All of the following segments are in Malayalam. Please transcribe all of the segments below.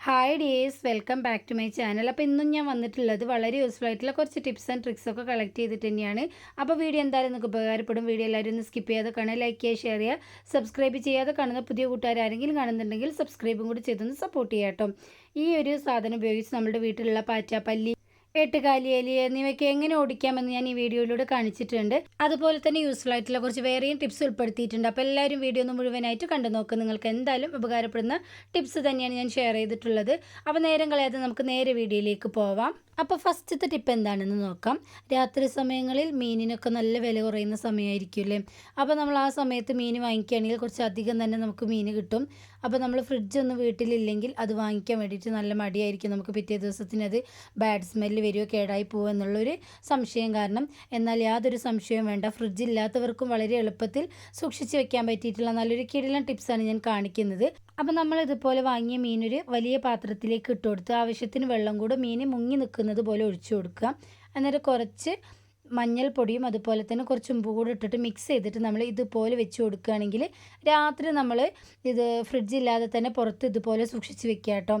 Hi dears welcome back to my channel അപ്പോൾ ഇന്നും ഞാൻ വന്നിട്ടുള്ളത് വളരെ യൂസ്ഫുൾ ആയിട്ടുള്ള കുറച്ച് ടിപ്സ് ആൻഡ് ട്രിക്സ് ഒക്കെ കളക്ട് ചെയ്തിട്ട് തന്നെയാണ്. അപ്പോൾ വീഡിയോ എന്തായാലും നിങ്ങൾക്ക് ഉപകാരപ്പെടും. വീഡിയോ എല്ലാവരും ഒന്ന് സ്കിപ്പ് ചെയ്യാതെ കാണുക ലൈക്ക് ചെയ്യുക ഷെയർ ചെയ്യുക സബ്സ്ക്രൈബ് ചെയ്യാതെ കാണുന്ന പുതിയ കൂട്ടുകാർ ആരെങ്കിലും കാണുന്നുണ്ടെങ്കിൽ സബ്സ്ക്രൈബും കൂടി ചെയ്തൊന്ന് സപ്പോർട്ട് ചെയ്യാം കേട്ടോ ഈ ഒരു സാധനം ഉപയോഗിച്ച് നമ്മുടെ വീട്ടിലുള്ള പാറ്റ എലി എന്നിവയ്ക്ക് എങ്ങനെ ഓടിക്കാമെന്ന് ഞാൻ ഈ വീഡിയോയിലൂടെ കാണിച്ചിട്ടുണ്ട്. അതുപോലെ തന്നെ യൂസ്ഫുൾ ആയിട്ടുള്ള കുറച്ച് വേറെയും ടിപ്സ് ഉൾപ്പെടുത്തിയിട്ടുണ്ട്. അപ്പോൾ എല്ലാവരും വീഡിയോ ഒന്ന് മുഴുവനായിട്ട് കണ്ടു നോക്കുക നിങ്ങൾക്ക് എന്തായാലും ഉപകാരപ്പെടുന്ന ടിപ്സ് തന്നെയാണ് ഞാൻ ഷെയർ ചെയ്തിട്ടുള്ളത്. അപ്പോൾ നേരം കളയാതെ നമുക്ക് നേരെ വീഡിയോയിലേക്ക് പോവാം. അപ്പോൾ ഫസ്റ്റത്തെ ടിപ്പ് എന്താണെന്ന് നോക്കാം. രാത്രി സമയങ്ങളിൽ മീനിനൊക്കെ നല്ല വില കുറയുന്ന സമയമായിരിക്കും അല്ലേ അപ്പോൾ നമ്മൾ ആ സമയത്ത് മീൻ വാങ്ങിക്കുകയാണെങ്കിൽ കുറച്ച് അധികം തന്നെ നമുക്ക് മീൻ കിട്ടും. അപ്പോൾ നമ്മൾ ഫ്രിഡ്ജൊന്നും വീട്ടിലില്ലെങ്കിൽ അത് വാങ്ങിക്കാൻ വേണ്ടിയിട്ട് നല്ല മടിയായിരിക്കും നമുക്ക് പിറ്റേ ദിവസത്തിന് അത് ബാഡ് സ്മെല്ല് വരുമോ കേടായി പോകുമോ എന്നുള്ളൊരു സംശയം കാരണം. എന്നാൽ യാതൊരു സംശയവും വേണ്ട. ഫ്രിഡ്ജ് ഇല്ലാത്തവർക്കും വളരെ എളുപ്പത്തിൽ സൂക്ഷിച്ച് വെക്കാൻ പറ്റിയിട്ടുള്ള നല്ലൊരു കിടിലൻ ടിപ്സാണ് ഞാൻ കാണിക്കുന്നത്. അപ്പോൾ നമ്മൾ ഇതുപോലെ വാങ്ങിയ മീനൊരു വലിയ പാത്രത്തിലേക്ക് ഇട്ട് കൊടുത്ത് ആവശ്യത്തിന് വെള്ളം കൂടെ മീൻ മുങ്ങി നിൽക്കുന്നത് പോലെ ഒഴിച്ചു കൊടുക്കുക. അന്നേരം കുറച്ച് മഞ്ഞൾപ്പൊടിയും അതുപോലെ തന്നെ കുറച്ച് ഉമ്പ് കൂടെ ഇട്ടിട്ട് മിക്സ് ചെയ്തിട്ട് നമ്മൾ ഇതുപോലെ വെച്ച് കൊടുക്കുകയാണെങ്കിൽ രാത്രി നമ്മൾ ഇത് ഫ്രിഡ്ജില്ലാതെ തന്നെ പുറത്ത് ഇതുപോലെ സൂക്ഷിച്ച് വെക്കുക കേട്ടോ.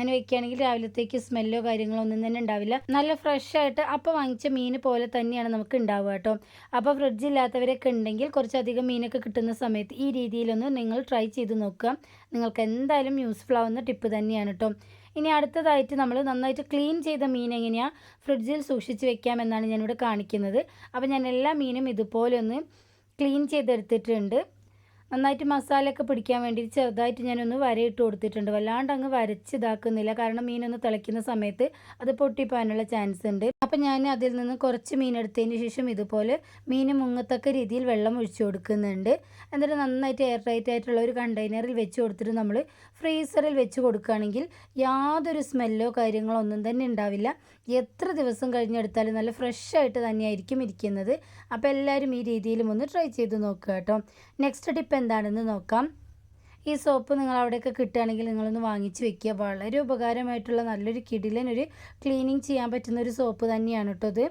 അങ്ങനെ വെക്കുകയാണെങ്കിൽ രാവിലത്തേക്ക് സ്മെല്ലോ കാര്യങ്ങളോ ഒന്നും തന്നെ ഉണ്ടാവില്ല. നല്ല ഫ്രഷ് ആയിട്ട് അപ്പോൾ വാങ്ങിച്ച മീൻ പോലെ തന്നെയാണ് നമുക്ക് ഉണ്ടാവുക കേട്ടോ. അപ്പോൾ ഫ്രിഡ്ജ് ഇല്ലാത്തവരൊക്കെ ഉണ്ടെങ്കിൽ കുറച്ചധികം മീനൊക്കെ കിട്ടുന്ന സമയത്ത് ഈ രീതിയിലൊന്ന് നിങ്ങൾ ട്രൈ ചെയ്ത് നോക്കുക. നിങ്ങൾക്ക് എന്തായാലും യൂസ്ഫുൾ ആവുന്ന ടിപ്പ് തന്നെയാണ് കേട്ടോ. ഇനി അടുത്തതായിട്ട് നമ്മൾ നന്നായിട്ട് ക്ലീൻ ചെയ്ത മീൻ എങ്ങനെയാണ് ഫ്രിഡ്ജിൽ സൂക്ഷിച്ച് വെക്കാമെന്നാണ് ഞാനിവിടെ കാണിക്കുന്നത്. അപ്പോൾ ഞാൻ എല്ലാ മീനും ഇതുപോലെ ഒന്ന് ക്ലീൻ ചെയ്തെടുത്തിട്ടുണ്ട്. നന്നായിട്ട് മസാലയൊക്കെ പിടിക്കാൻ വേണ്ടി ചെറുതായിട്ട് ഞാനൊന്ന് വരയിട്ട് കൊടുത്തിട്ടുണ്ട്. വല്ലാണ്ട് അങ്ങ് വരച്ച് ഇതാക്കുന്നില്ല. കാരണം മീനൊന്ന് തിളയ്ക്കുന്ന സമയത്ത് അത് പൊട്ടിപ്പോകാനുള്ള ചാൻസ് ഉണ്ട്. അപ്പം ഞാൻ അതിൽ നിന്ന് കുറച്ച് മീൻ എടുത്തതിന് ശേഷം ഇതുപോലെ മീൻ മുങ്ങത്തക്ക രീതിയിൽ വെള്ളം ഒഴിച്ചു കൊടുക്കുന്നുണ്ട്. എന്നിട്ട് നന്നായിട്ട് എയർ ടൈറ്റ് ആയിട്ടുള്ള ഒരു കണ്ടെയ്നറിൽ വെച്ച് കൊടുത്തിട്ട് നമ്മൾ ഫ്രീസറിൽ വെച്ച് കൊടുക്കുകയാണെങ്കിൽ യാതൊരു സ്മെല്ലോ കാര്യങ്ങളോ ഒന്നും തന്നെ ഉണ്ടാവില്ല. എത്ര ദിവസം കഴിഞ്ഞെടുത്താലും നല്ല ഫ്രഷ് ആയിട്ട് തന്നെയായിരിക്കും ഇരിക്കുന്നത്. അപ്പോൾ എല്ലാവരും ഈ രീതിയിലും ഒന്ന് ട്രൈ ചെയ്ത് നോക്കുക കേട്ടോ. നെക്സ്റ്റ് ടിപ്പ് എന്താണെന്ന് നോക്കാം. ഈ സോപ്പ് നിങ്ങൾ അവിടെയൊക്കെ കിട്ടുകയാണെങ്കിൽ നിങ്ങളൊന്ന് വാങ്ങിച്ച് വെക്കുക. വളരെ ഉപകാരമായിട്ടുള്ള നല്ലൊരു കിടിലൻ ക്ലീനിങ് ചെയ്യാൻ പറ്റുന്ന ഒരു സോപ്പ് തന്നെയാണ് കേട്ടോ ഇത്.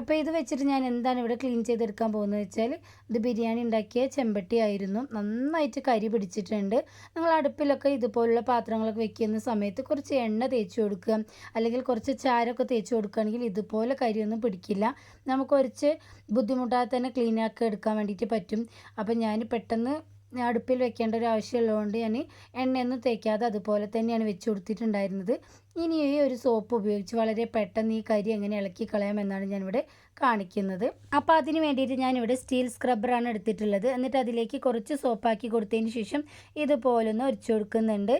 അപ്പോൾ ഇത് വെച്ചിട്ട് ഞാൻ എന്താണ് ഇവിടെ ക്ലീൻ ചെയ്തെടുക്കാൻ പോകുന്നത് വെച്ചാൽ ഇത് ബിരിയാണി ഉണ്ടാക്കിയ ചെമ്പട്ടി ആയിരുന്നു. നന്നായിട്ട് കരി പിടിച്ചിട്ടുണ്ട്. നിങ്ങൾ അടുപ്പിലൊക്കെ ഇതുപോലുള്ള പാത്രങ്ങളൊക്കെ വെക്കുന്ന സമയത്ത് കുറച്ച് എണ്ണ തേച്ച് കൊടുക്കുക. അല്ലെങ്കിൽ കുറച്ച് ചാരമൊക്കെ തേച്ച് കൊടുക്കുകയാണെങ്കിൽ ഇതുപോലെ കരിയൊന്നും പിടിക്കില്ല. നമുക്ക് കുറച്ച് ബുദ്ധിമുട്ടാതെ തന്നെ ക്ലീൻ ആക്കി എടുക്കാൻ വേണ്ടിയിട്ട് പറ്റും. അപ്പോൾ ഞാൻ പെട്ടെന്ന് അടുപ്പിൽ വെക്കേണ്ട ഒരു ആവശ്യമുള്ളതുകൊണ്ട് ഞാൻ എണ്ണയൊന്നും തേക്കാതെ അതുപോലെ തന്നെയാണ് വെച്ച് കൊടുത്തിട്ടുണ്ടായിരുന്നത്. ഇനി ഈ ഒരു സോപ്പ് ഉപയോഗിച്ച് വളരെ പെട്ടെന്ന് ഈ കരി എങ്ങനെ ഇളക്കി കളയാമെന്നാണ് ഞാനിവിടെ കാണിക്കുന്നത്. അപ്പോൾ അതിന് വേണ്ടിയിട്ട് ഞാനിവിടെ സ്റ്റീൽ സ്ക്രബ്ബറാണ് എടുത്തിട്ടുള്ളത്. എന്നിട്ട് അതിലേക്ക് കുറച്ച് സോപ്പാക്കി കൊടുത്തതിന് ശേഷം ഇതുപോലൊന്ന് ഒരിച്ചു കൊടുക്കുന്നുണ്ട്.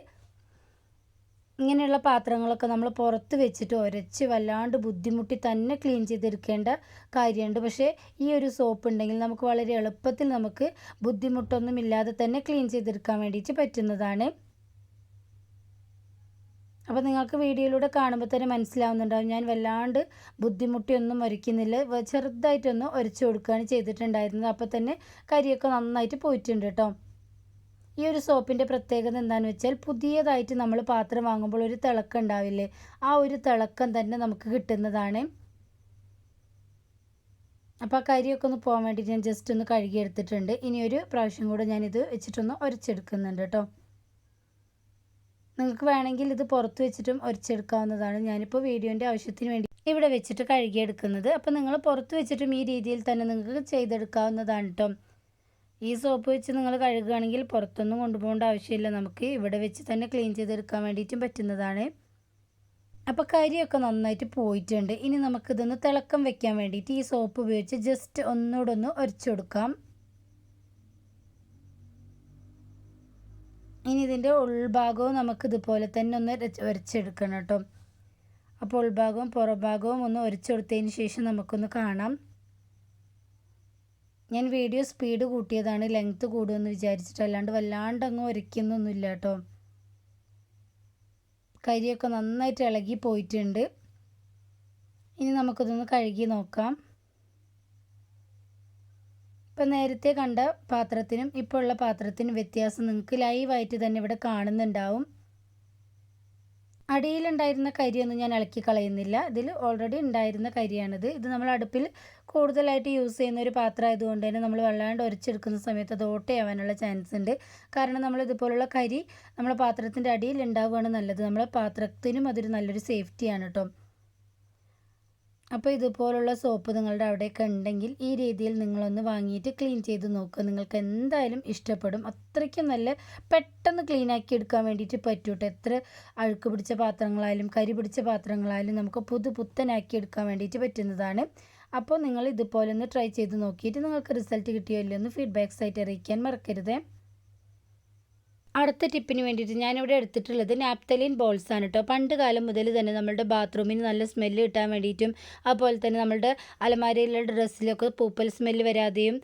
ഇങ്ങനെയുള്ള പാത്രങ്ങളൊക്കെ നമ്മൾ പുറത്ത് വെച്ചിട്ട് ഉരച്ച് വല്ലാണ്ട് ബുദ്ധിമുട്ടി തന്നെ ക്ലീൻ ചെയ്തെടുക്കേണ്ട കാര്യമുണ്ട്. പക്ഷേ ഈ ഒരു സോപ്പ് ഉണ്ടെങ്കിൽ നമുക്ക് വളരെ എളുപ്പത്തിൽ നമുക്ക് ബുദ്ധിമുട്ടൊന്നും ഇല്ലാതെ തന്നെ ക്ലീൻ ചെയ്തെടുക്കാൻ വേണ്ടിയിട്ട് പറ്റുന്നതാണ്. അപ്പോൾ നിങ്ങൾക്ക് വീഡിയോയിലൂടെ കാണുമ്പോൾ തന്നെ മനസ്സിലാവുന്നുണ്ടാവും. ഞാൻ വല്ലാണ്ട് ബുദ്ധിമുട്ടിയൊന്നും ഒരുക്കുന്നില്ല ചെറുതായിട്ടൊന്ന് ഉരച്ചു കൊടുക്കുകയാണ് ചെയ്തിട്ടുണ്ടായിരുന്നത്. അപ്പോൾ തന്നെ കരിയൊക്കെ നന്നായിട്ട് പോയിട്ടുണ്ട് കേട്ടോ. ഈ ഒരു സോപ്പിന്റെ പ്രത്യേകത എന്താണെന്ന് വെച്ചാൽ പുതിയതായിട്ട് നമ്മൾ പാത്രം വാങ്ങുമ്പോൾ ഒരു തിളക്കം ഉണ്ടാവില്ലേ? ആ ഒരു തിളക്കം തന്നെ നമുക്ക് കിട്ടുന്നതാണ്. അപ്പോൾ ആ കരിയൊക്കെ ഒന്ന് പോകാൻ വേണ്ടി ഞാൻ ജസ്റ്റ് ഒന്ന് കഴുകി എടുത്തിട്ടുണ്ട്. ഇനി ഒരു പ്രാവശ്യം കൂടെ ഞാനിത് വെച്ചിട്ടൊന്ന് ഉരച്ചെടുക്കുന്നുണ്ട് കേട്ടോ. നിങ്ങൾക്ക് വേണമെങ്കിൽ ഇത് പുറത്ത് വെച്ചിട്ടും ഉരച്ചെടുക്കാവുന്നതാണ് ഞാനിപ്പോൾ വീഡിയോന്റെ ആവശ്യത്തിന് വേണ്ടി ഇവിടെ വെച്ചിട്ട് കഴുകിയെടുക്കുന്നത് അപ്പോൾ നിങ്ങൾ പുറത്ത് വെച്ചിട്ടും ഈ രീതിയിൽ തന്നെ നിങ്ങൾക്ക് ചെയ്തെടുക്കാവുന്നതാണ് കേട്ടോ. ഈ സോപ്പ് വെച്ച് നിങ്ങൾ കഴുകുകയാണെങ്കിൽ പുറത്തൊന്നും കൊണ്ടുപോകേണ്ട ആവശ്യമില്ല. നമുക്ക് ഇവിടെ വെച്ച് തന്നെ ക്ലീൻ ചെയ്തെടുക്കാൻ വേണ്ടിയിട്ടും പറ്റുന്നതാണ്. അപ്പോൾ കരിയൊക്കെ നന്നായിട്ട് പോയിട്ടുണ്ട്. ഇനി നമുക്കിതൊന്ന് തിളക്കം വെക്കാൻ വേണ്ടിയിട്ട് ഈ സോപ്പ് ഉപയോഗിച്ച് ജസ്റ്റ് ഒന്നുകൂടെ ഒന്ന് ഉരച്ചു കൊടുക്കാം. ഇനി ഇതിന്റെ ഉൾഭാഗവും നമുക്ക് ഇതുപോലെ തന്നെ ഒന്ന് ഉരച്ചെടുക്കണം കേട്ടോ. അപ്പോൾ ഉൾഭാഗവും പുറഭാഗവും ഒന്ന് ഉരച്ചെടുത്തതിന് ശേഷം നമുക്കൊന്ന് കാണാം. ഞാൻ വീഡിയോ സ്പീഡ് കൂട്ടിയതാണ് ലെങ്ത്ത് കൂടുമെന്ന് വിചാരിച്ചിട്ട് അല്ലാണ്ട് വല്ലാണ്ട് അങ്ങ് ഒരയ്ക്കുന്നൊന്നുമില്ല കേട്ടോ. കരിയൊക്കെ നന്നായിട്ട് ഇളകി പോയിട്ടുണ്ട്. ഇനി നമുക്കിതൊന്ന് കഴുകി നോക്കാം. ഇപ്പം നേരത്തെ കണ്ട പാത്രത്തിനും ഇപ്പോൾ ഉള്ള പാത്രത്തിനും വ്യത്യാസം നിങ്ങൾക്ക് ലൈവായിട്ട് തന്നെ ഇവിടെ കാണുന്നുണ്ടാവും. അടിയിലുണ്ടായിരുന്ന കരിയൊന്നും ഞാൻ ഇളക്കി കളയുന്നില്ല. ഇതിൽ ഓൾറെഡി ഉണ്ടായിരുന്ന കരിയാണിത്. ഇത് നമ്മൾ അടുപ്പിൽ കൂടുതലായിട്ട് യൂസ് ചെയ്യുന്ന ഒരു പാത്രം ആയതുകൊണ്ട് തന്നെ നമ്മൾ വെള്ളാണ്ട് ഒരച്ചെടുക്കുന്ന സമയത്ത് അത് ഓട്ടയാവാനുള്ള ചാൻസ് ഉണ്ട്. കാരണം നമ്മൾ ഇതുപോലുള്ള കരി നമ്മളെ പാത്രത്തിന്റെ അടിയിൽ ഉണ്ടാവുകയാണ് നല്ലത്. നമ്മളെ പാത്രത്തിനും അതൊരു നല്ലൊരു സേഫ്റ്റിയാണ് കേട്ടോ അപ്പോൾ ഇതുപോലുള്ള സോപ്പ് നിങ്ങളുടെ അവിടെയൊക്കെ ഉണ്ടെങ്കിൽ ഈ രീതിയിൽ നിങ്ങളൊന്ന് വാങ്ങിയിട്ട് ക്ലീൻ ചെയ്ത് നോക്കുക നിങ്ങൾക്ക് എന്തായാലും ഇഷ്ടപ്പെടും. അത്രയ്ക്കും നല്ല പെട്ടെന്ന് ക്ലീൻ ആക്കി എടുക്കാൻ വേണ്ടിയിട്ട് പറ്റൂട്ടോ. എത്ര അഴുക്ക് പിടിച്ച പാത്രങ്ങളായാലും കരി പിടിച്ച പാത്രങ്ങളായാലും നമുക്ക് പുതു പുത്തനാക്കി എടുക്കാൻ വേണ്ടിയിട്ട് പറ്റുന്നതാണ്. അപ്പോൾ നിങ്ങൾ ഇതുപോലെ ഒന്ന് ട്രൈ ചെയ്ത് നോക്കിയിട്ട് നിങ്ങൾക്ക് റിസൾട്ട് കിട്ടിയോ ഇല്ലയോ എന്ന് ഫീഡ്ബാക്സ് ആയിട്ട് അറിയിക്കാൻ മറക്കരുത്. അടുത്ത ടിപ്പിന് വേണ്ടിയിട്ട് ഞാനിവിടെ എടുത്തിട്ടുള്ളത് നാപ്തലിൻ ബോൾസ് ആണ് കേട്ടോ. പണ്ട് കാലം മുതൽ തന്നെ നമ്മളുടെ ബാത്റൂമിന് നല്ല സ്മെല്ല് കിട്ടാൻ വേണ്ടിയിട്ടും അതുപോലെ തന്നെ നമ്മളുടെ അലമാരയിലുള്ള ഡ്രസ്സിലൊക്കെ പൂപ്പൽ സ്മെല്ല് വരാതെയും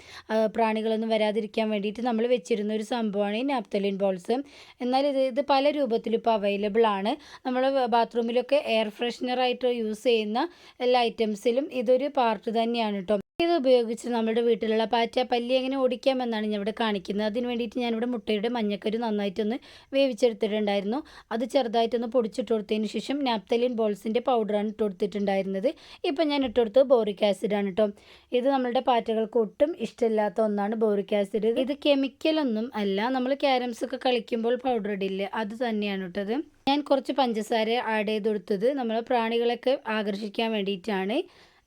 പ്രാണികളൊന്നും വരാതിരിക്കാൻ വേണ്ടിയിട്ട് നമ്മൾ വെച്ചിരുന്ന ഒരു സംഭവമാണ് ഈ നാപ്തലിൻ ബോൾസ്. എന്നാൽ ഇത് ഇത് പല രൂപത്തിലും ഇപ്പോൾ അവൈലബിൾ ആണ്. നമ്മൾ ബാത്റൂമിലൊക്കെ എയർ ഫ്രഷ്നറായിട്ട് യൂസ് ചെയ്യുന്ന എല്ലാ ഐറ്റംസിലും ഇതൊരു പാർട്ട് തന്നെയാണ് കേട്ടോ. ഇത് ഉപയോഗിച്ച് നമ്മുടെ വീട്ടിലുള്ള പാറ്റ പല്ലി എങ്ങനെ ഓടിക്കാമെന്നാണ് ഞാൻ ഇവിടെ കാണിക്കുന്നത്. അതിന് വേണ്ടിയിട്ട് ഞാനിവിടെ മുട്ടയുടെ മഞ്ഞക്കരു നന്നായിട്ടൊന്ന് വേവിച്ചെടുത്തിട്ടുണ്ടായിരുന്നു. അത് ചെറുതായിട്ടൊന്ന് പൊടിച്ചിട്ട് കൊടുത്തതിന് ശേഷം നാപ്തലിൻ ബോൾസിന്റെ പൗഡറാണ് ഇട്ട് കൊടുത്തിട്ടുണ്ടായിരുന്നത്. ഇപ്പം ഞാൻ ഇട്ട് കൊടുത്തത് ബോറിക് ആസിഡാണ് കേട്ടോ ഇത് നമ്മളുടെ പാറ്റകൾക്ക് ഒട്ടും ഇഷ്ടമില്ലാത്ത ഒന്നാണ് ബോറിക് ആസിഡ്. ഇത് കെമിക്കലൊന്നും അല്ല. നമ്മൾ ക്യാരംസ് ഒക്കെ കളിക്കുമ്പോൾ പൗഡർ ഇടില്ലേ? അത് തന്നെയാണ് ഇട്ടത്. ഞാൻ കുറച്ച് പഞ്ചസാര ആഡ് ചെയ്ത് കൊടുത്തത് നമ്മൾ പ്രാണികളൊക്കെ ആകർഷിക്കാൻ വേണ്ടിയിട്ടാണ്.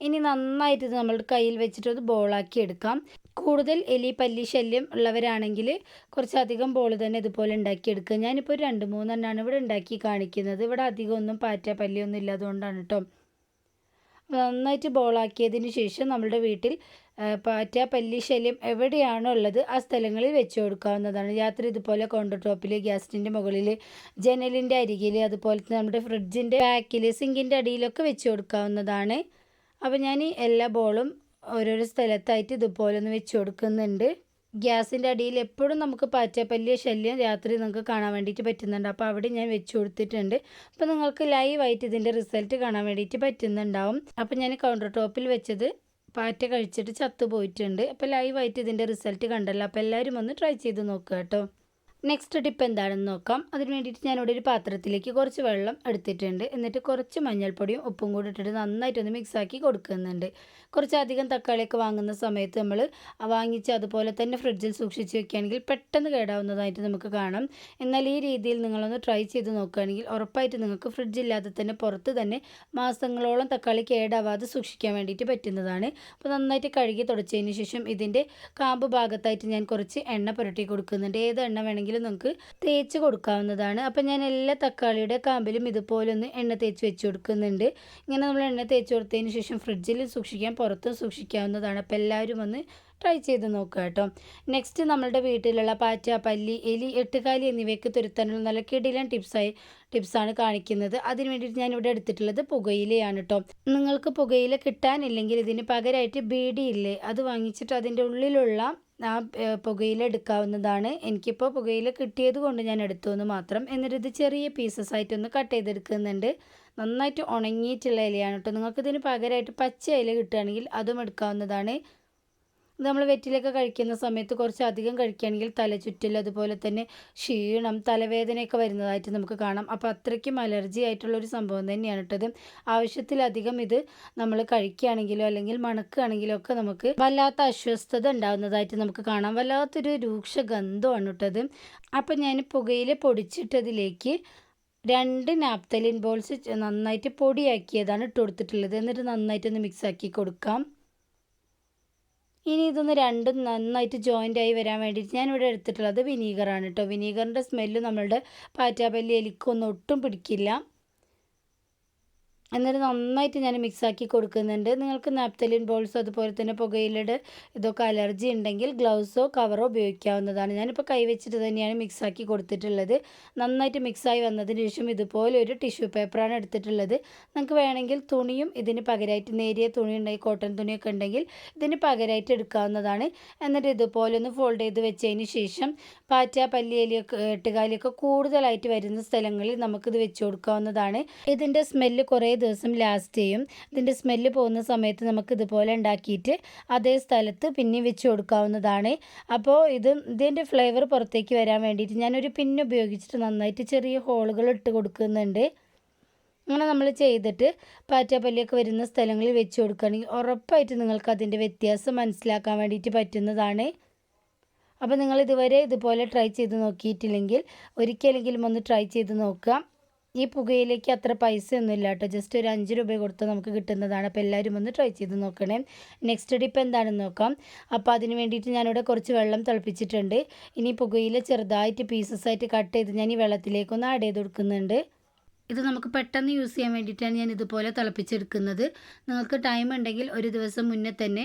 ഇനി നന്നായിട്ട് നമ്മൾ കയ്യിൽ വെച്ചിട്ട് അത് ബോളാക്കി എടുക്കാം. കൂടുതൽ എലി പല്ലി ശല്യം ഉള്ളവരാണെങ്കിൽ കുറച്ചധികം ബോൾ തന്നെ ഇതുപോലെ ഉണ്ടാക്കിയെടുക്കുക ഞാനിപ്പോൾ രണ്ട് മൂന്നെണ്ണമാണ് ഇവിടെ ഉണ്ടാക്കി കാണിക്കുന്നത്. ഇവിടെ അധികം ഒന്നും പാറ്റ പല്ലിയൊന്നും ഇല്ലാതുകൊണ്ടാണ് കേട്ടോ. നന്നായിട്ട് ബോളാക്കിയതിന് ശേഷം നമ്മുടെ വീട്ടിൽ പാറ്റ പല്ലി ശല്യം എവിടെയാണോ ഉള്ളത് ആ സ്ഥലങ്ങളിൽ വെച്ച് കൊടുക്കാവുന്നതാണ്. രാത്രി ഇതുപോലെ കൗണ്ടർ ടോപ്പിൽ ഗ്യാസിന്റെ മുകളിൽ ജനലിന്റെ അരികിൽ അതുപോലെ നമ്മുടെ ഫ്രിഡ്ജിന്റെ ബാക്കിൽ സിങ്കിന്റെ അടിയിലൊക്കെ വെച്ച് കൊടുക്കാവുന്നതാണ്. അപ്പോൾ ഞാൻ എല്ലാ ബോളും ഓരോരോ സ്ഥലത്തായിട്ട് ഇതുപോലെ ഒന്ന് വെച്ച് കൊടുക്കുന്നുണ്ട്. ഗ്യാസിന്റെ അടിയിൽ എപ്പോഴും നമുക്ക് പാറ്റപ്പല്ലിയ ശല്യം രാത്രി നിങ്ങൾക്ക് കാണാൻ വേണ്ടിയിട്ട് പറ്റുന്നുണ്ട്. അപ്പോൾ അവിടെ ഞാൻ വെച്ച് കൊടുത്തിട്ടുണ്ട്. അപ്പോൾ നിങ്ങൾക്ക് ലൈവായിട്ട് ഇതിന്റെ റിസൾട്ട് കാണാൻ വേണ്ടിയിട്ട് പറ്റുന്നുണ്ടാവും. അപ്പോൾ ഞാൻ കൗണ്ടർ ടോപ്പിൽ വെച്ചത് പാറ്റ കഴിച്ചിട്ട് ചത്തു പോയിട്ടുണ്ട് അപ്പോൾ ലൈവായിട്ട് ഇതിന്റെ റിസൾട്ട് കണ്ടല്ലോ. അപ്പോൾ എല്ലാവരും ഒന്ന് ട്രൈ ചെയ്ത് നോക്കുക കേട്ടോ. നെക്സ്റ്റ് ടിപ്പ് എന്താണെന്ന് നോക്കാം. അതിന് വേണ്ടിയിട്ട് ഞാനിവിടെ ഒരു പാത്രത്തിലേക്ക് കുറച്ച് വെള്ളം എടുത്തിട്ടുണ്ട്. എന്നിട്ട് കുറച്ച് മഞ്ഞൾപ്പൊടിയും ഉപ്പും കൂടി ഇട്ടിട്ട് നന്നായിട്ടൊന്ന് മിക്സാക്കി കൊടുക്കുന്നുണ്ട്. കുറച്ചധികം തക്കാളിയൊക്കെ വാങ്ങുന്ന സമയത്ത് നമ്മൾ വാങ്ങിച്ച് അതുപോലെ തന്നെ ഫ്രിഡ്ജിൽ സൂക്ഷിച്ച് വെക്കുകയാണെങ്കിൽ പെട്ടെന്ന് കേടാവുന്നതായിട്ട് നമുക്ക് കാണാം. എന്നാൽ ഈ രീതിയിൽ നിങ്ങളൊന്ന് ട്രൈ ചെയ്ത് നോക്കുകയാണെങ്കിൽ ഉറപ്പായിട്ട് നിങ്ങൾക്ക് ഫ്രിഡ്ജില്ലാതെ തന്നെ പുറത്ത് തന്നെ മാസങ്ങളോളം തക്കാളി കേടാവാതെ സൂക്ഷിക്കാൻ വേണ്ടിയിട്ട് പറ്റുന്നതാണ്. അപ്പോൾ നന്നായിട്ട് കഴുകി തുടച്ചതിന് ശേഷം ഇതിന്റെ കാമ്പ് ഭാഗത്തായിട്ട് ഞാൻ കുറച്ച് എണ്ണ പുരട്ടി കൊടുക്കുന്നുണ്ട്. ഏത് എണ്ണ വേണമെങ്കിലും വേണമെങ്കിലും നമുക്ക് തേച്ച് കൊടുക്കാവുന്നതാണ്. അപ്പം ഞാൻ എല്ലാ തക്കാളിയുടെ കാമ്പിലും ഇതുപോലെ ഒന്ന് എണ്ണ തേച്ച് വെച്ച് കൊടുക്കുന്നുണ്ട്. ഇങ്ങനെ നമ്മൾ എണ്ണ തേച്ച് കൊടുത്തതിന് ശേഷം ഫ്രിഡ്ജിൽ സൂക്ഷിക്കാൻ പുറത്തും സൂക്ഷിക്കാവുന്നതാണ്. അപ്പോൾ എല്ലാവരും ഒന്ന് ട്രൈ ചെയ്ത് നോക്കുക കേട്ടോ. നെക്സ്റ്റ് നമ്മളുടെ വീട്ടിലുള്ള പാറ്റ പല്ലി എലി എട്ടുകാലി എന്നിവയ്ക്ക് തുരുത്താനുള്ള നല്ല കിടിലൻ ടിപ്സായി ടിപ്സാണ് കാണിക്കുന്നത്. അതിന് വേണ്ടിയിട്ട് ഞാൻ ഇവിടെ എടുത്തിട്ടുള്ളത് പുകയിലയാണ് കേട്ടോ. നിങ്ങൾക്ക് പുകയില കിട്ടാനില്ലെങ്കിൽ ഇതിന് പകരമായിട്ട് ബീഡിയില്ലേ അത് വാങ്ങിച്ചിട്ട് അതിന്റെ ഉള്ളിലുള്ള ആ പുകയില എടുക്കാവുന്നതാണ് എനിക്കിപ്പോൾ പുകയില കിട്ടിയത് കൊണ്ട് ഞാൻ എടുത്തു എന്ന് മാത്രം. എന്നിട്ട് ഇത് ചെറിയ പീസസ് ആയിട്ടൊന്ന് കട്ട് ചെയ്തെടുക്കുന്നുണ്ട്. നന്നായിട്ട് ഉണങ്ങിയിട്ടുള്ള ഇലയാണ് കേട്ടോ നിങ്ങൾക്ക് ഇതിന് പകരമായിട്ട് പച്ച ഇല കിട്ടുകയാണെങ്കിൽ അതും എടുക്കാവുന്നതാണ്. നമ്മൾ വെറ്റിലൊക്കെ കഴിക്കുന്ന സമയത്ത് കുറച്ച് അധികം കഴിക്കുകയാണെങ്കിൽ തലചുറ്റൽ അതുപോലെ തന്നെ ക്ഷീണം തലവേദനയൊക്കെ വരുന്നതായിട്ട് നമുക്ക് കാണാം. അപ്പോൾ അത്രയ്ക്കും അലർജി ആയിട്ടുള്ളൊരു സംഭവം തന്നെയാണ് കേട്ടത്. ആവശ്യത്തിലധികം ഇത് നമ്മൾ കഴിക്കുകയാണെങ്കിലോ അല്ലെങ്കിൽ മണക്കുകയാണെങ്കിലോ ഒക്കെ നമുക്ക് വല്ലാത്ത അസ്വസ്ഥത ഉണ്ടാകുന്നതായിട്ട് നമുക്ക് കാണാം. വല്ലാത്തൊരു രൂക്ഷ ഗന്ധമാണ് കേട്ടത്. അപ്പം ഞാൻ പുകയിൽ പൊടിച്ചിട്ടതിലേക്ക് രണ്ട് നാപ്തലിൻ ബോൾസ് നന്നായിട്ട് പൊടിയാക്കിയതാണ് ഇട്ട് കൊടുത്തിട്ടുള്ളത്. എന്നിട്ട് നന്നായിട്ടൊന്ന് മിക്സാക്കി കൊടുക്കാം. ഇനി ഇതൊന്ന് രണ്ടും നന്നായിട്ട് ജോയിന്റ് ആയി വരാൻ വേണ്ടിയിട്ട് ഞാനിവിടെ എടുത്തിട്ടുള്ളത് വിനീഗറാണ് കേട്ടോ വിനീഗറിന്റെ സ്മെല്ല് നമ്മളുടെ പാറ്റാപ്പല്ലി എലിക്കൊന്നും ഒട്ടും പിടിക്കില്ല. എന്നിട്ട് നന്നായിട്ട് ഞാൻ മിക്സാക്കി കൊടുക്കുന്നുണ്ട്. നിങ്ങൾക്ക് നാപ്തലിൻ ബോൾസോ അതുപോലെ തന്നെ പുകയിലയുടെ ഇതൊക്കെ അലർജി ഉണ്ടെങ്കിൽ ഗ്ലൗസോ കവറോ ഉപയോഗിക്കാവുന്നതാണ്. ഞാനിപ്പോൾ കൈവച്ചിട്ട് തന്നെയാണ് മിക്സാക്കി കൊടുത്തിട്ടുള്ളത്. നന്നായിട്ട് മിക്സായി വന്നതിന് ശേഷം ഇതുപോലെ ഒരു ടിഷ്യൂ പേപ്പറാണ് എടുത്തിട്ടുള്ളത്. നിങ്ങൾക്ക് വേണമെങ്കിൽ തുണിയും ഇതിന് പകരമായിട്ട് നേരിയ തുണി ഉണ്ടെങ്കിൽ കോട്ടൺ തുണിയൊക്കെ ഉണ്ടെങ്കിൽ ഇതിന് പകരമായിട്ട് എടുക്കാവുന്നതാണ്. എന്നിട്ട് ഇതുപോലെ ഒന്ന് ഫോൾഡ് ചെയ്ത് വെച്ചതിന് ശേഷം പാറ്റ പല്ലിയലിയൊക്കെ എട്ടുകാലിയൊക്കെ കൂടുതലായിട്ട് വരുന്ന സ്ഥലങ്ങളിൽ നമുക്കിത് വെച്ച് കൊടുക്കാവുന്നതാണ്. ഇതിന്റെ സ്മെല്ല് കുറേ ദിവസം ലാസ്റ്റ് ചെയ്യും. ഇതിന്റെ സ്മെല്ല് പോകുന്ന സമയത്ത് നമുക്ക് ഇതുപോലെ ഉണ്ടാക്കിയിട്ട് അതേ സ്ഥലത്ത് പിന്നെ വെച്ച് കൊടുക്കാവുന്നതാണ്. അപ്പോൾ ഇത് ഇതിന്റെ ഫ്ലേവർ പുറത്തേക്ക് വരാൻ വേണ്ടിയിട്ട് ഞാനൊരു പിന്ന് ഉപയോഗിച്ചിട്ട് നന്നായിട്ട് ചെറിയ ഹോളുകൾ ഇട്ട് കൊടുക്കുന്നുണ്ട്. അങ്ങനെ നമ്മൾ ചെയ്തിട്ട് പാറ്റാപ്പല്ലിയൊക്കെ വരുന്ന സ്ഥലങ്ങളിൽ വെച്ച് കൊടുക്കുകയാണെങ്കിൽ ഉറപ്പായിട്ട് നിങ്ങൾക്ക് അതിന്റെ വ്യത്യാസം മനസ്സിലാക്കാൻ വേണ്ടിയിട്ട് പറ്റുന്നതാണ്. അപ്പോൾ നിങ്ങൾ ഇതുവരെ ഇതുപോലെ ട്രൈ ചെയ്ത് നോക്കിയിട്ടില്ലെങ്കിൽ ഒരിക്കലെങ്കിലും ഒന്ന് ട്രൈ ചെയ്ത് നോക്കുക. ഈ പുകയിലേക്ക് അത്ര പൈസയൊന്നും ഇല്ല കേട്ടോ. ജസ്റ്റ് ഒരു അഞ്ച് രൂപ കൊടുത്ത് നമുക്ക് കിട്ടുന്നതാണ്. അപ്പോൾ എല്ലാവരും ഒന്ന് ട്രൈ ചെയ്ത് നോക്കണേ. നെക്സ്റ്റ് ഡിപ്പ് എന്താണെന്ന് നോക്കാം. അപ്പോൾ അതിന് വേണ്ടിയിട്ട് ഞാനിവിടെ കുറച്ച് വെള്ളം തിളപ്പിച്ചിട്ടുണ്ട്. ഇനി പുകയില ചെറുതായിട്ട് പീസസ് ആയിട്ട് കട്ട് ചെയ്ത് ഞാൻ ഈ വെള്ളത്തിലേക്കൊന്ന് ആഡ് ചെയ്ത് കൊടുക്കുന്നുണ്ട്. ഇത് നമുക്ക് പെട്ടെന്ന് യൂസ് ചെയ്യാൻ വേണ്ടിയിട്ടാണ് ഞാൻ ഇതുപോലെ തിളപ്പിച്ചെടുക്കുന്നത്. നിങ്ങൾക്ക് ടൈം ഉണ്ടെങ്കിൽ ഒരു ദിവസം മുന്നേ തന്നെ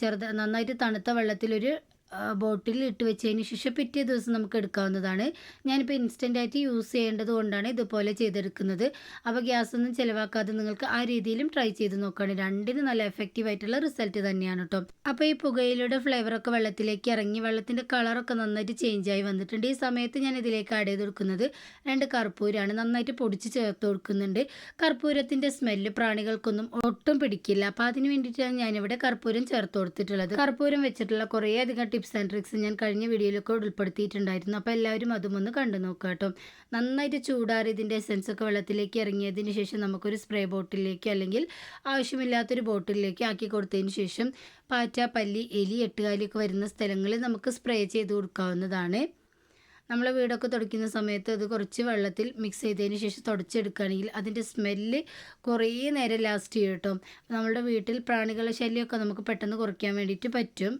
ചെറുത് നന്നായിട്ട് തണുത്ത വെള്ളത്തിലൊരു ബോട്ടിൽ ഇട്ട് വെച്ചതിന് ശേഷം പിറ്റേ ദിവസം നമുക്ക് എടുക്കാവുന്നതാണ്. ഞാനിപ്പോൾ ഇൻസ്റ്റന്റ് ആയിട്ട് യൂസ് ചെയ്യേണ്ടത് കൊണ്ടാണ് ഇതുപോലെ ചെയ്തെടുക്കുന്നത്. അപ്പോൾ ഗ്യാസ് ഒന്നും ചിലവാക്കാതെ നിങ്ങൾക്ക് ആ രീതിയിലും ട്രൈ ചെയ്ത് നോക്കുകയാണ് രണ്ടിനും നല്ല എഫക്റ്റീവ് ആയിട്ടുള്ള റിസൾട്ട് തന്നെയാണ് കേട്ടോ അപ്പോൾ ഈ പുകയിലയുടെ ഫ്ലേവറൊക്കെ വെള്ളത്തിലേക്ക് ഇറങ്ങി വെള്ളത്തിന്റെ കളറൊക്കെ നന്നായിട്ട് ചേഞ്ച് ആയി വന്നിട്ടുണ്ട്. ഈ സമയത്ത് ഞാൻ ഇതിലേക്ക് ആഡ് ചെയ്ത് കൊടുക്കുന്നത് രണ്ട് കർപ്പൂരാണ്. നന്നായിട്ട് പൊടിച്ച് ചേർത്ത് കൊടുക്കുന്നുണ്ട്. കർപ്പൂരത്തിന്റെ സ്മെല്ല് പ്രാണികൾക്കൊന്നും ഒട്ടും പിടിക്കില്ല. അപ്പോൾ അതിന് വേണ്ടിയിട്ടാണ് ഞാനിവിടെ കർപ്പൂരം ചേർത്ത് കൊടുത്തിട്ടുള്ളത്. കർപ്പൂരം വെച്ചിട്ടുള്ള കുറേ അധികം ടിപ്സ് ആൻഡ് ട്രിക്സ് ഞാൻ കഴിഞ്ഞ വീഡിയോയിലൊക്കെ ഉൾപ്പെടുത്തിയിട്ടുണ്ടായിരുന്നു. അപ്പോൾ എല്ലാവരും അതും ഒന്ന് കണ്ടു നോക്കുക കേട്ടോ. നന്നായിട്ട് ചൂടാറി ഇതിന്റെ ഒക്കെ വെള്ളത്തിലേക്ക് ഇറങ്ങിയതിന് ശേഷം നമുക്കൊരു സ്പ്രേ ബോട്ടിലേക്ക് അല്ലെങ്കിൽ ആവശ്യമില്ലാത്തൊരു ബോട്ടിലേക്ക് ആക്കി കൊടുത്തതിന് ശേഷം പാറ്റ പല്ലി എലി എട്ടുകാലിയൊക്കെ വരുന്ന സ്ഥലങ്ങളിൽ നമുക്ക് സ്പ്രേ ചെയ്ത് കൊടുക്കാവുന്നതാണ്. നമ്മൾ വീടൊക്കെ തുടയ്ക്കുന്ന സമയത്ത് അത് കുറച്ച് വെള്ളത്തിൽ മിക്സ് ചെയ്തതിന് ശേഷം തുടച്ചെടുക്കുകയാണെങ്കിൽ അതിന്റെ സ്മെല്ല് കുറേ നേരം ലാസ്റ്റ് ചെയ്യും കേട്ടോ. നമ്മളുടെ വീട്ടിൽ പ്രാണികളുടെ ശല്യമൊക്കെ നമുക്ക് പെട്ടെന്ന് കുറയ്ക്കാൻ വേണ്ടിയിട്ട് പറ്റും.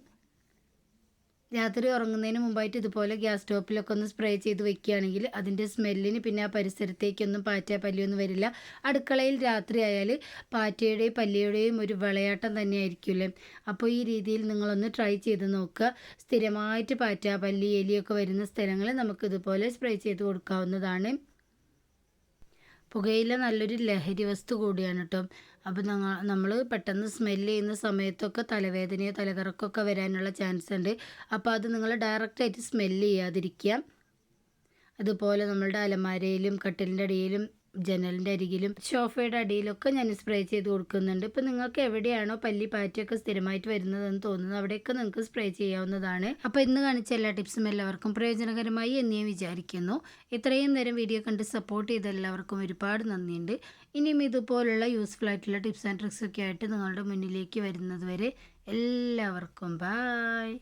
രാത്രി ഉറങ്ങുന്നതിന് മുമ്പായിട്ട് ഇതുപോലെ ഗ്യാസ് സ്റ്റോപ്പിലൊക്കെ ഒന്ന് സ്പ്രേ ചെയ്ത് വെക്കുകയാണെങ്കിൽ അതിന്റെ സ്മെല്ലിന് പിന്നെ ആ പരിസരത്തേക്കൊന്നും പാറ്റ പല്ലിയൊന്നും വരില്ല. അടുക്കളയിൽ രാത്രി ആയാൽ പാറ്റയുടെയും പല്ലിയുടെയും ഒരു വിളയാട്ടം തന്നെയായിരിക്കുമല്ലേ? അപ്പോൾ ഈ രീതിയിൽ നിങ്ങളൊന്ന് ട്രൈ ചെയ്ത് നോക്കുക. സ്ഥിരമായിട്ട് പാറ്റ പല്ലി എലിയൊക്കെ വരുന്ന സ്ഥലങ്ങളിൽ നമുക്കിതുപോലെ സ്പ്രേ ചെയ്ത് കൊടുക്കാവുന്നതാണ്. പുകയില നല്ലൊരു ലഹരി വസ്തു കൂടിയാണ് കേട്ടോ അപ്പോൾ ഞങ്ങൾ നമ്മൾ പെട്ടെന്ന് സ്മെല്ല് ചെയ്യുന്ന സമയത്തൊക്കെ തലവേദനയോ തലകറക്കമൊക്കെ വരാനുള്ള ചാൻസ് ഉണ്ട്. അപ്പോൾ അത് നിങ്ങൾ ഡയറക്റ്റായിട്ട് സ്മെല്ല് ചെയ്യാതിരിക്കുക. അതുപോലെ നമ്മളുടെ അലമാരയിലും കട്ടിലിന്റെ അടിയിലും ജനലിന്റെ അരികിലും സോഫയുടെ അടിയിലൊക്കെ ഞാൻ സ്പ്രേ ചെയ്ത് കൊടുക്കുന്നുണ്ട്. ഇപ്പം നിങ്ങൾക്ക് എവിടെയാണോ പല്ലി പാറ്റയൊക്കെ സ്ഥിരമായിട്ട് വരുന്നതെന്ന് തോന്നുന്നത് അവിടെയൊക്കെ നിങ്ങൾക്ക് സ്പ്രേ ചെയ്യാവുന്നതാണ്. അപ്പോൾ ഇന്ന് കാണിച്ച എല്ലാ ടിപ്സും എല്ലാവർക്കും പ്രയോജനകരമായി എന്ന് ഞാൻ വിചാരിക്കുന്നു. ഇത്രയും നേരം വീഡിയോ കണ്ട് സപ്പോർട്ട് ചെയ്ത എല്ലാവർക്കും ഒരുപാട് നന്ദിയുണ്ട്. ഇനിയും ഇതുപോലുള്ള യൂസ്ഫുൾ ആയിട്ടുള്ള ടിപ്സ് ആൻഡ് ട്രിക്സ് ഒക്കെ ആയിട്ട് നിങ്ങളുടെ മുന്നിലേക്ക് വരുന്നത് വരെ എല്ലാവർക്കും ബായ്